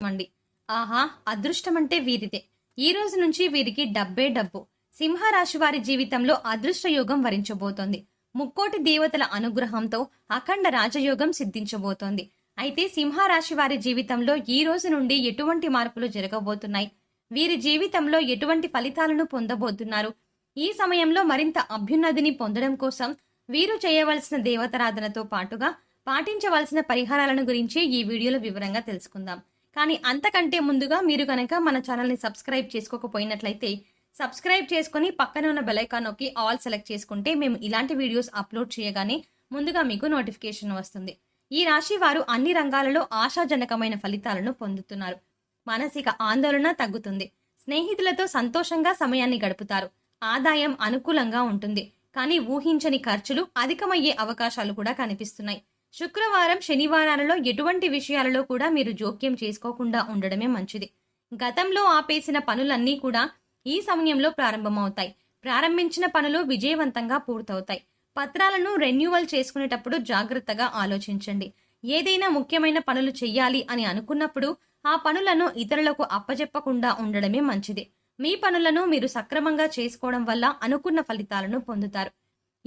అండి. ఆహా అదృష్టమంటే వీరిదే. ఈ రోజు నుంచి వీరికి డబ్బే డబ్బు. సింహరాశి వారి జీవితంలో అదృష్ట యోగం వరించబోతోంది. ముక్కోటి దేవతల అనుగ్రహంతో అఖండ రాజయోగం సిద్ధించబోతోంది. అయితే సింహరాశి వారి జీవితంలో ఈ రోజు నుండి ఎటువంటి మార్పులు జరగబోతున్నాయి? వీరి జీవితంలో ఎటువంటి ఫలితాలను పొందబోతున్నారు? ఈ సమయంలో మరింత అభ్యున్నతిని పొందడం కోసం వీరు చేయవలసిన దేవతారాధనతో పాటుగా పాటించవలసిన పరిహారాలను గురించి ఈ వీడియోలో వివరంగా తెలుసుకుందాం. కానీ అంతకంటే ముందుగా మీరు కనుక మన ఛానల్ని సబ్స్క్రైబ్ చేసుకోకపోయినట్లయితే సబ్స్క్రైబ్ చేసుకుని పక్కన ఉన్న బెలైకాన్ నొక్కి ఆల్ సెలెక్ట్ చేసుకుంటే మేము ఇలాంటి వీడియోస్ అప్లోడ్ చేయగానే ముందుగా మీకు నోటిఫికేషన్ వస్తుంది. ఈ రాశి వారు అన్ని రంగాలలో ఆశాజనకమైన ఫలితాలను పొందుతున్నారు. మానసిక ఆందోళన తగ్గుతుంది. స్నేహితులతో సంతోషంగా సమయాన్ని గడుపుతారు. ఆదాయం అనుకూలంగా ఉంటుంది. కానీ ఊహించని ఖర్చులు అధికమయ్యే అవకాశాలు కూడా కనిపిస్తున్నాయి. శుక్రవారం శనివారాలలో ఎటువంటి విషయాలలో కూడా మీరు జోక్యం చేసుకోకుండా ఉండడమే మంచిది. గతంలో ఆపేసిన పనులన్నీ కూడా ఈ సమయంలో ప్రారంభమవుతాయి. ప్రారంభించిన పనులు విజయవంతంగా పూర్తవుతాయి. పత్రాలను రెన్యువల్ చేసుకునేటప్పుడు జాగ్రత్తగా ఆలోచించండి. ఏదైనా ముఖ్యమైన పనులు చేయాలి అని అనుకున్నప్పుడు ఆ పనులను ఇతరులకు అప్పజెప్పకుండా ఉండడమే మంచిది. మీ పనులను మీరు సక్రమంగా చేసుకోవడం వల్ల అనుకున్న ఫలితాలను పొందుతారు.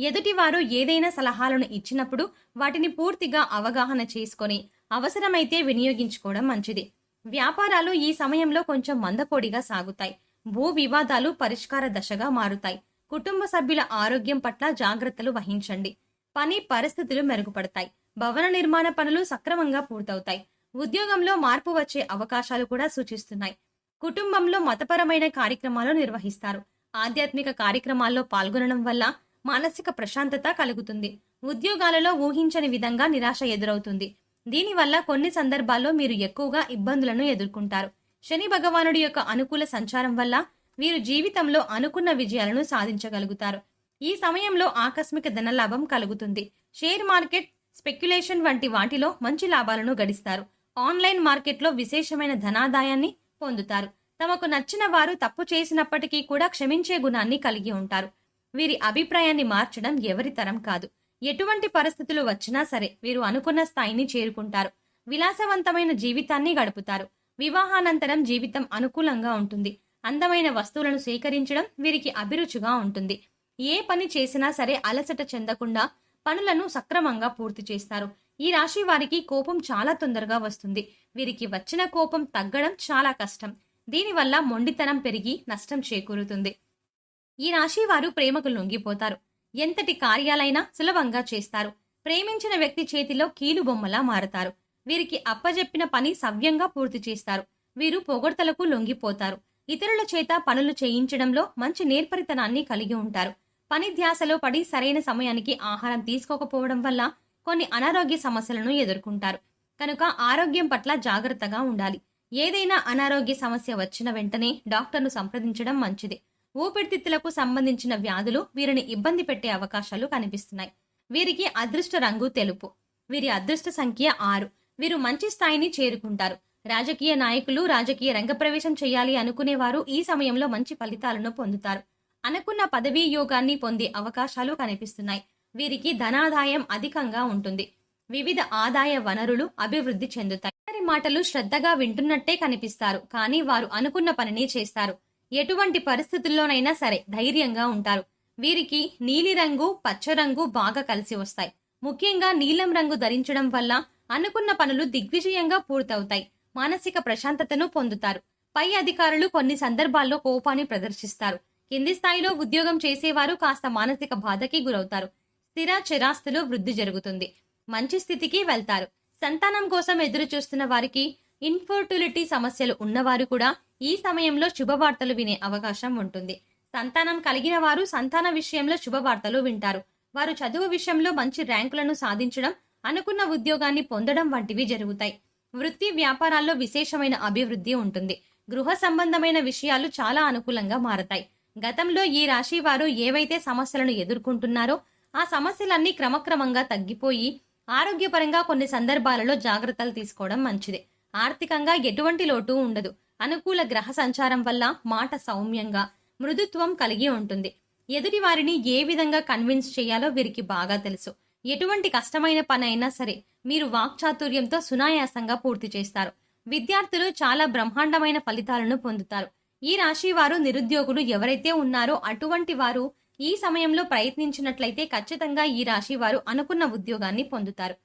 ఎదుటివారు ఏదైనా సలహాలను ఇచ్చినప్పుడు వాటిని పూర్తిగా అవగాహన చేసుకొని అవసరమైతే వినియోగించుకోవడం మంచిది. వ్యాపారాలు ఈ సమయంలో కొంచెం మందకోడిగా సాగుతాయి. భూ వివాదాలు పరిష్కార దశగా మారుతాయి. కుటుంబ సభ్యుల ఆరోగ్యం పట్ల జాగ్రత్తలు వహించండి. పని పరిస్థితులు మెరుగుపడతాయి. భవన నిర్మాణ పనులు సక్రమంగా పూర్తవుతాయి. ఉద్యోగంలో మార్పు వచ్చే అవకాశాలు కూడా సూచిస్తున్నాయి. కుటుంబంలో మతపరమైన కార్యక్రమాలు నిర్వహిస్తారు. ఆధ్యాత్మిక కార్యక్రమాల్లో పాల్గొనడం వల్ల మానసిక ప్రశాంతత కలుగుతుంది. ఉద్యోగాలలో ఊహించని విధంగా నిరాశ ఎదురవుతుంది. దీనివల్ల కొన్ని సందర్భాల్లో మీరు ఎక్కువగా ఇబ్బందులను ఎదుర్కొంటారు. శని భగవానుడి యొక్క అనుకూల సంచారం వల్ల వీరు జీవితంలో అనుకున్న విజయాలను సాధించగలుగుతారు. ఈ సమయంలో ఆకస్మిక ధనలాభం కలుగుతుంది. షేర్ మార్కెట్ స్పెక్యులేషన్ వంటి వాటిలో మంచి లాభాలను గడిస్తారు. ఆన్లైన్ మార్కెట్లో విశేషమైన ధనాదాయాన్ని పొందుతారు. తమకు నచ్చిన వారు తప్పు చేసినప్పటికీ కూడా క్షమించే గుణాన్ని కలిగి ఉంటారు. వీరి అభిప్రాయాన్ని మార్చడం ఎవరి తరం కాదు. ఎటువంటి పరిస్థితులు వచ్చినా సరే వీరు అనుకున్న స్థాయిని చేరుకుంటారు. విలాసవంతమైన జీవితాన్ని గడుపుతారు. వివాహానంతరం జీవితం అనుకూలంగా ఉంటుంది. అందమైన వస్తువులను సేకరించడం వీరికి అభిరుచిగా ఉంటుంది. ఏ పని చేసినా సరే అలసట చెందకుండా పనులను సక్రమంగా పూర్తి చేస్తారు. ఈ రాశి వారికి కోపం చాలా తొందరగా వస్తుంది. వీరికి వచ్చిన కోపం తగ్గడం చాలా కష్టం. దీనివల్ల మొండితనం పెరిగి నష్టం చేకూరుతుంది. ఈ రాశి వారు ప్రేమకు లొంగిపోతారు ఎంతటి కార్యాలైనా సులభంగా చేస్తారు. ప్రేమించిన వ్యక్తి చేతిలో కీలు బొమ్మలా మారతారు. వీరికి అప్పజెప్పిన పని సవ్యంగా పూర్తి చేస్తారు. వీరు పొగడ్తలకు లొంగిపోతారు. ఇతరుల చేత పనులు చేయించడంలో మంచి నేర్పరితనాన్ని కలిగి ఉంటారు. పని ధ్యాసలో పడి సరైన సమయానికి ఆహారం తీసుకోకపోవడం వల్ల కొన్ని అనారోగ్య సమస్యలను ఎదుర్కొంటారు. కనుక ఆరోగ్యం పట్ల జాగ్రత్తగా ఉండాలి. ఏదైనా అనారోగ్య సమస్య వచ్చిన వెంటనే డాక్టర్ను సంప్రదించడం మంచిది. ఊపిరితిత్తులకు సంబంధించిన వ్యాధులు వీరిని ఇబ్బంది పెట్టే అవకాశాలు కనిపిస్తున్నాయి. వీరికి అదృష్ట రంగు తెలుపు. వీరి అదృష్ట సంఖ్య ఆరు. వీరు మంచి స్థాయిని చేరుకుంటారు. రాజకీయ నాయకులు రాజకీయ రంగప్రవేశం చేయాలి అనుకునేవారు ఈ సమయంలో మంచి ఫలితాలను పొందుతారు. అనుకున్న పదవీ యోగాన్ని పొందే అవకాశాలు కనిపిస్తున్నాయి. వీరికి ధనాదాయం అధికంగా ఉంటుంది. వివిధ ఆదాయ వనరులు అభివృద్ధి చెందుతాయి. వారి మాటలు శ్రద్ధగా వింటున్నట్టే కనిపిస్తారు. కానీ వారు అనుకున్న పనిని చేస్తారు. ఎటువంటి పరిస్థితుల్లోనైనా సరే ధైర్యంగా ఉంటారు. వీరికి నీలిరంగు పచ్చ రంగు బాగా కలిసి వస్తాయి. ముఖ్యంగా నీలం రంగు ధరించడం వల్ల అనుకున్న పనులు దిగ్విజయంగా పూర్తవుతాయి. మానసిక ప్రశాంతతను పొందుతారు. పై అధికారులు కొన్ని సందర్భాల్లో కోపాన్ని ప్రదర్శిస్తారు. కింది స్థాయిలో ఉద్యోగం చేసేవారు కాస్త మానసిక బాధకి గురవుతారు. స్థిర చిరాస్తులు వృద్ధి జరుగుతుంది. మంచి స్థితికి వెళ్తారు. సంతానం కోసం ఎదురు చూస్తున్న వారికి ఇన్ఫర్టిలిటీ సమస్యలు ఉన్నవారు కూడా ఈ సమయంలో శుభవార్తలు వినే అవకాశం ఉంటుంది. సంతానం కలిగిన వారు సంతాన విషయంలో శుభవార్తలు వింటారు. వారు చదువు విషయంలో మంచి ర్యాంకులను సాధించడం అనుకున్న ఉద్యోగాన్ని పొందడం వంటివి జరుగుతాయి. వృత్తి వ్యాపారాల్లో విశేషమైన అభివృద్ధి ఉంటుంది. గృహ సంబంధమైన విషయాలు చాలా అనుకూలంగా మారతాయి. గతంలో ఈ రాశి వారు ఏవైతే సమస్యలను ఎదుర్కొంటున్నారో ఆ సమస్యలన్నీ క్రమక్రమంగా తగ్గిపోయి ఆరోగ్యపరంగా కొన్ని సందర్భాలలో జాగ్రత్తలు తీసుకోవడం మంచిది. ఆర్థికంగా ఎటువంటి లోటు ఉండదు. అనుకూల గ్రహ సంచారం వల్ల మాట సౌమ్యంగా మృదుత్వం కలిగి ఉంటుంది. ఎదుటి వారిని ఏ విధంగా కన్విన్స్ చేయాలో వీరికి బాగా తెలుసు. ఎటువంటి కష్టమైన పని అయినా సరే మీరు వాక్చాతుర్యంతో సునాయాసంగా పూర్తి చేస్తారు. విద్యార్థులు చాలా బ్రహ్మాండమైన ఫలితాలను పొందుతారు. ఈ రాశి వారు నిరుద్యోగులు ఎవరైతే ఉన్నారో అటువంటి వారు ఈ సమయంలో ప్రయత్నించినట్లయితే ఖచ్చితంగా ఈ రాశి వారు అనుకున్న ఉద్యోగాన్ని పొందుతారు.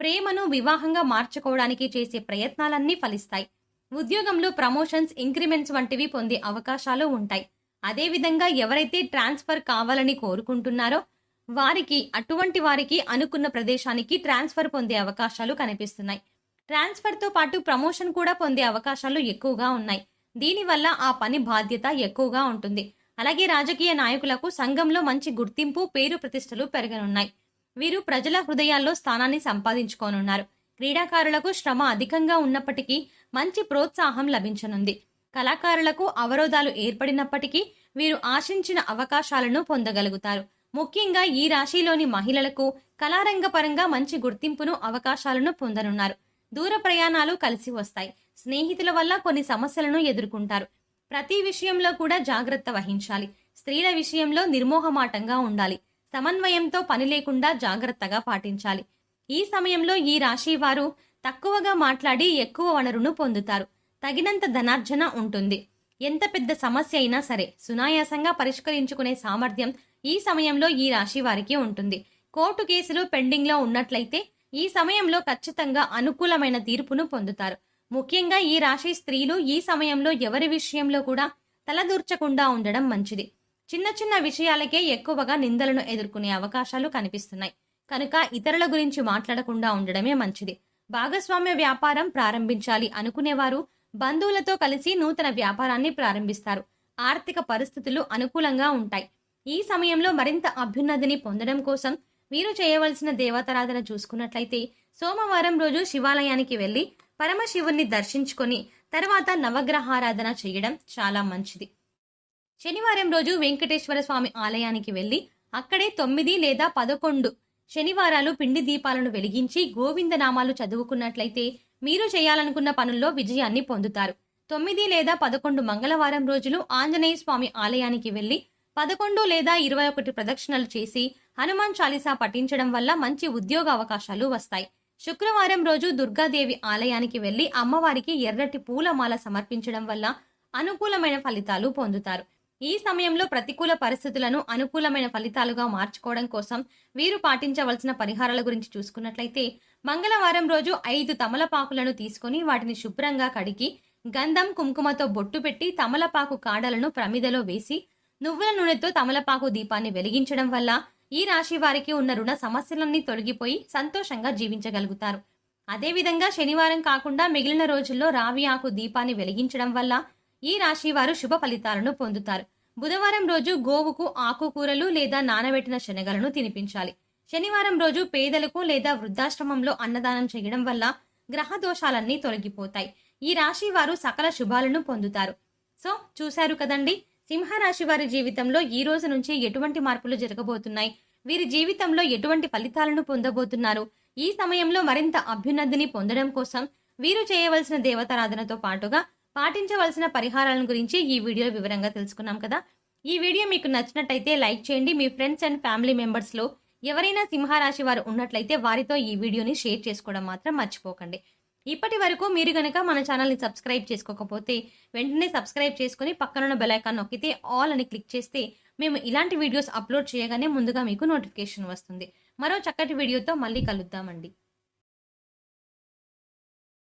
ప్రేమను వివాహంగా మార్చుకోవడానికి చేసే ప్రయత్నాలన్నీ ఫలిస్తాయి. ఉద్యోగంలో ప్రమోషన్స్ ఇంక్రిమెంట్స్ వంటివి పొందే అవకాశాలు ఉంటాయి. అదేవిధంగా ఎవరైతే ట్రాన్స్ఫర్ కావాలని కోరుకుంటున్నారో వారికి అటువంటి వారికి అనుకున్న ప్రదేశానికి ట్రాన్స్ఫర్ పొందే అవకాశాలు కనిపిస్తున్నాయి. ట్రాన్స్ఫర్తో పాటు ప్రమోషన్ కూడా పొందే అవకాశాలు ఎక్కువగా ఉన్నాయి. దీనివల్ల ఆ పని బాధ్యత ఎక్కువగా ఉంటుంది. అలాగే రాజకీయ నాయకులకు సంఘంలో మంచి గుర్తింపు పేరు ప్రతిష్టలు పెరగనున్నాయి. వీరు ప్రజల హృదయాల్లో స్థానాన్ని సంపాదించుకోనున్నారు. క్రీడాకారులకు శ్రమ అధికంగా ఉన్నప్పటికీ మంచి ప్రోత్సాహం లభించనుంది. కళాకారులకు అవరోధాలు ఏర్పడినప్పటికీ వీరు ఆశించిన అవకాశాలను పొందగలుగుతారు. ముఖ్యంగా ఈ రాశిలోని మహిళలకు కళారంగ పరంగా మంచి గుర్తింపును అవకాశాలను పొందనున్నారు. దూర ప్రయాణాలు కలిసి వస్తాయి. స్నేహితుల వల్ల కొన్ని సమస్యలను ఎదుర్కొంటారు. ప్రతి విషయంలో కూడా జాగ్రత్త వహించాలి. స్త్రీల విషయంలో నిర్మోహమాటంగా ఉండాలి. సమన్వయంతో పని లేకుండా జాగ్రత్తగా పాటించాలి. ఈ సమయంలో ఈ రాశి వారు తక్కువగా మాట్లాడి ఎక్కువ వనరును పొందుతారు. తగినంత ధనార్జన ఉంటుంది. ఎంత పెద్ద సమస్య అయినా సరే సునాయాసంగా పరిష్కరించుకునే సామర్థ్యం ఈ సమయంలో ఈ రాశి వారికి ఉంటుంది. కోర్టు కేసులు పెండింగ్లో ఉన్నట్లయితే ఈ సమయంలో ఖచ్చితంగా అనుకూలమైన తీర్పును పొందుతారు. ముఖ్యంగా ఈ రాశి స్త్రీలు ఈ సమయంలో ఎవరి విషయంలో కూడా తలదూర్చకుండా ఉండడం మంచిది. చిన్న చిన్న విషయాలకే ఎక్కువగా నిందలను ఎదుర్కొనే అవకాశాలు కనిపిస్తున్నాయి. కనుక ఇతరుల గురించి మాట్లాడకుండా ఉండడమే మంచిది. భాగస్వామ్య వ్యాపారం ప్రారంభించాలి అనుకునేవారు బంధువులతో కలిసి నూతన వ్యాపారాన్ని ప్రారంభిస్తారు. ఆర్థిక పరిస్థితులు అనుకూలంగా ఉంటాయి. ఈ సమయంలో మరింత అభ్యున్నతిని పొందడం కోసం మీరు చేయవలసిన దేవతారాధన చూసుకున్నట్లయితే సోమవారం రోజు శివాలయానికి వెళ్ళి పరమశివుణ్ణి దర్శించుకొని తర్వాత నవగ్రహారాధన చేయడం చాలా మంచిది. శనివారం రోజు వెంకటేశ్వర స్వామి ఆలయానికి వెళ్ళి అక్కడే తొమ్మిది లేదా పదకొండు శనివారాలు పిండి దీపాలను వెలిగించి గోవిందనామాలు చదువుకున్నట్లయితే మీరు చేయాలనుకున్న పనుల్లో విజయాన్ని పొందుతారు. తొమ్మిది లేదా పదకొండు మంగళవారం రోజులు ఆంజనేయ స్వామి ఆలయానికి వెళ్ళి పదకొండు లేదా ఇరవై ఒకటి ప్రదక్షిణలు చేసి హనుమాన్ చాలీసా పఠించడం వల్ల మంచి ఉద్యోగ అవకాశాలు వస్తాయి. శుక్రవారం రోజు దుర్గాదేవి ఆలయానికి వెళ్ళి అమ్మవారికి ఎర్రటి పూలమాల సమర్పించడం వల్ల అనుకూలమైన ఫలితాలు పొందుతారు. ఈ సమయంలో ప్రతికూల పరిస్థితులను అనుకూలమైన ఫలితాలుగా మార్చుకోవడం కోసం వీరు పాటించవలసిన పరిహారాల గురించి చూసుకున్నట్లయితే మంగళవారం రోజు ఐదు తమలపాకులను తీసుకొని వాటిని శుభ్రంగా కడిగి గంధం కుంకుమతో బొట్టు పెట్టి తమలపాకు కాడలను ప్రమిదలో వేసి నువ్వుల నూనెతో తమలపాకు దీపాన్ని వెలిగించడం వల్ల ఈ రాశి వారికి ఉన్న రుణ సమస్యలన్నీ తొలగిపోయి సంతోషంగా జీవించగలుగుతారు. అదేవిధంగా శనివారం కాకుండా మిగిలిన రోజుల్లో రావి ఆకు దీపాన్ని వెలిగించడం వల్ల ఈ రాశి వారు శుభ ఫలితాలను పొందుతారు. బుధవారం రోజు గోవుకు ఆకుకూరలు లేదా నానబెట్టిన శనగలను తినిపించాలి. శనివారం రోజు పేదలకు లేదా వృద్ధాశ్రమంలో అన్నదానం చేయడం వల్ల గ్రహ దోషాలన్నీ తొలగిపోతాయి. ఈ రాశి వారు సకల శుభాలను పొందుతారు. సో చూశారు కదండి? సింహరాశి వారి జీవితంలో ఈ రోజు నుంచి ఎటువంటి మార్పులు జరగబోతున్నాయి? వీరి జీవితంలో ఎటువంటి ఫలితాలను పొందబోతున్నారు? ఈ సమయంలో మరింత అభ్యున్నతిని పొందడం కోసం వీరు చేయవలసిన దేవతారాధనతో పాటుగా పాటించవలసిన పరిహారాలను గురించి ఈ వీడియో వివరంగా తెలుసుకున్నాం కదా. ఈ వీడియో మీకు నచ్చినట్టయితే లైక్ చేయండి. మీ ఫ్రెండ్స్ అండ్ ఫ్యామిలీ మెంబర్స్లో ఎవరైనా సింహరాశి వారు ఉన్నట్లయితే వారితో ఈ వీడియోని షేర్ చేసుకోవడం మాత్రం మర్చిపోకండి. ఇప్పటి వరకు మీరు కనుక మన ఛానల్ని సబ్స్క్రైబ్ చేసుకోకపోతే వెంటనే సబ్స్క్రైబ్ చేసుకుని పక్కనున్న బెలైకాన్ నొక్కితే ఆల్ అని క్లిక్ చేస్తే మేము ఇలాంటి వీడియోస్ అప్లోడ్ చేయగానే ముందుగా మీకు నోటిఫికేషన్ వస్తుంది. మరో చక్కటి వీడియోతో మళ్ళీ కలుద్దామండి.